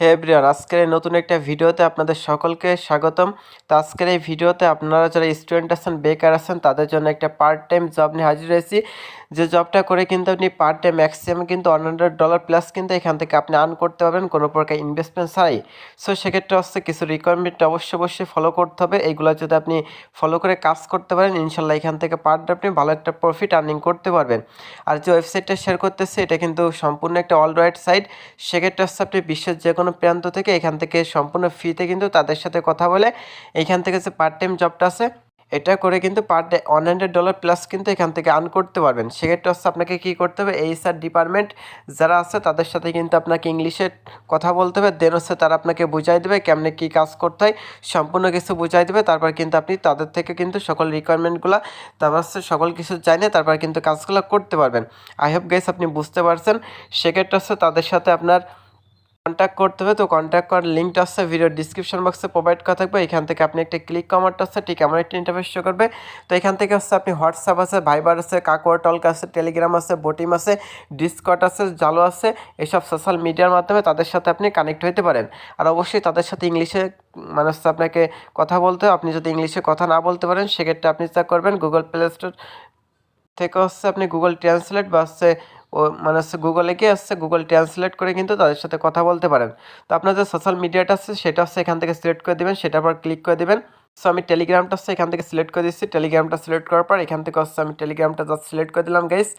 হে everyone, আজকের নতুন একটা ভিডিওতে আপনাদের সকলকে স্বাগতম। তো আজকের এই ভিডিওতে আপনারা যারা স্টুডেন্ট আছেন, বেকার আছেন, তাদের জন্য একটা পার্ট টাইম জব নিয়ে হাজির হয়েছি। যে জবটা করে কিন্তু আপনি পার্ট টাইম ম্যাক্সিমাম কিন্তু ওয়ান হান্ড্রেড ডলার প্লাস কিন্তু এখান থেকে আপনি আর্ন করতে পারবেন, কোনো প্রকার ইনভেস্টমেন্ট ছাড়াই। সো সেক্ষেত্রে হচ্ছে কিছু রিকোয়ারমেন্ট অবশ্যই অবশ্যই ফলো করতে হবে। এইগুলো যদি আপনি ফলো করে কাজ করতে পারেন, ইনশাল্লাহ এখান থেকে পার ডে আপনি ভালো একটা প্রফিট আর্নিং করতে পারবেন। আর যে ওয়েবসাইটটা শেয়ার করতেছে, এটা কিন্তু সম্পূর্ণ একটা অল রাইট সাইট সেক্ষেত্রে হচ্ছে আপনি বিশ্বের যে কোনো প্রান্ত থেকে এখান থেকে সম্পূর্ণ ফ্রিতে কিন্তু তাদের সাথে কথা বলে এখান থেকে যে পার্ট টাইম জবটা আছে, এটা করে কিন্তু per day one hundred dollar plus কিন্তু এখান থেকে আর্ন করতে পারবেন। সেক্ষেত্রে হচ্ছে আপনাকে কী করতে হবে? এইচআর ডিপার্টমেন্ট যারা আছে তাদের সাথে কিন্তু আপনাকে ইংলিশে কথা বলতে হবে দেন হচ্ছে তারা আপনাকে বুঝাই দেবে কেমনে কী কাজ করতে হয়, সম্পূর্ণ কিছু বুঝাই দেবে। তারপর কিন্তু আপনি তাদের থেকে কিন্তু সকল রিকোয়ারমেন্টগুলো তারপর হচ্ছে সকল কিছু জানে তারপর কিন্তু কাজগুলো করতে পারবেন। আই হোপ গাইস আপনি বুঝতে পারছেন। সেক্ষেত্রে হচ্ছে তাদের সাথে আপনার কন্ট্যাক্ট করতে হবে, তো কন্ট্যাক্ট করার লিঙ্কটা আসছে ভিডিওর ডিসক্রিপশন বক্সে প্রোভাইড করা থাকবে। এখান থেকে আপনি একটা ক্লিক কমারটা আছে ঠিক আমার একটা ইন্টারফেস শো করবে। তো এখান থেকে হচ্ছে আপনি হোয়াটসঅ্যাপ আছে ভাইবার আছে কাকোয়া টলক আছে টেলিগ্রাম আছে বোটিম আছে ডিসকট আছে জালো আছে, এসব সোশ্যাল মিডিয়ার মাধ্যমে তাদের সাথে আপনি কানেক্ট হতে পারেন। আর অবশ্যই তাদের সাথে ইংলিশে মানে হচ্ছে আপনাকে কথা বলতে আপনি যদি ইংলিশে কথা না বলতে পারেন, সেক্ষেত্রে আপনি যা করবেন গুগল প্লে স্টোর থেকে হচ্ছে আপনি গুগল ট্রান্সলেট বা হচ্ছে ও মানে হচ্ছে গুগলে গিয়ে আসছে গুগল ট্রান্সলেট করে কিন্তু তাদের সাথে কথা বলতে পারেন। তো আপনার যে সোশ্যাল মিডিয়াটা আছে, সেটা হচ্ছে এখান থেকে সিলেক্ট করে দেবেন, সেটার পর ক্লিক করে দেবেন। সো আমি টেলিগ্রামটা হচ্ছে এখান থেকে সিলেক্ট করে দিচ্ছি। টেলিগ্রামটা সিলেক্ট করার পর এখান থেকে হচ্ছে আমি টেলিগ্রামটা জাস্ট সিলেক্ট করে দিলাম গাইস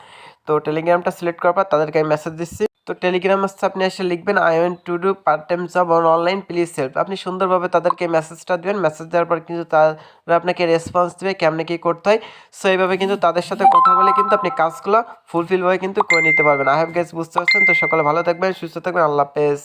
তো টেলিগ্রামটা সিলেক্ট করার পর তাদেরকে আমি মেসেজ দিচ্ছি। তো টেলিগ্রাম আসছে আপনি এসে লিখবেন I want to do part time job on online please help আপনি সুন্দরভাবে তাদেরকে মেসেজটা দেবেন। মেসেজ দেওয়ার পর কিন্তু তারা আপনাকে রেসপন্স দেবে, কেমনে কী করতে হয়। সো এইভাবে কিন্তু তাদের সাথে কথা বলে কিন্তু আপনি কাজগুলো ফুলফিলভাবে কিন্তু করে নিতে পারবেন। আই হ্যাভ গেস বুঝতে পারছেন। তো সকালে ভালো থাকবেন, সুস্থ থাকবেন। আল্লাহ হাফেজ।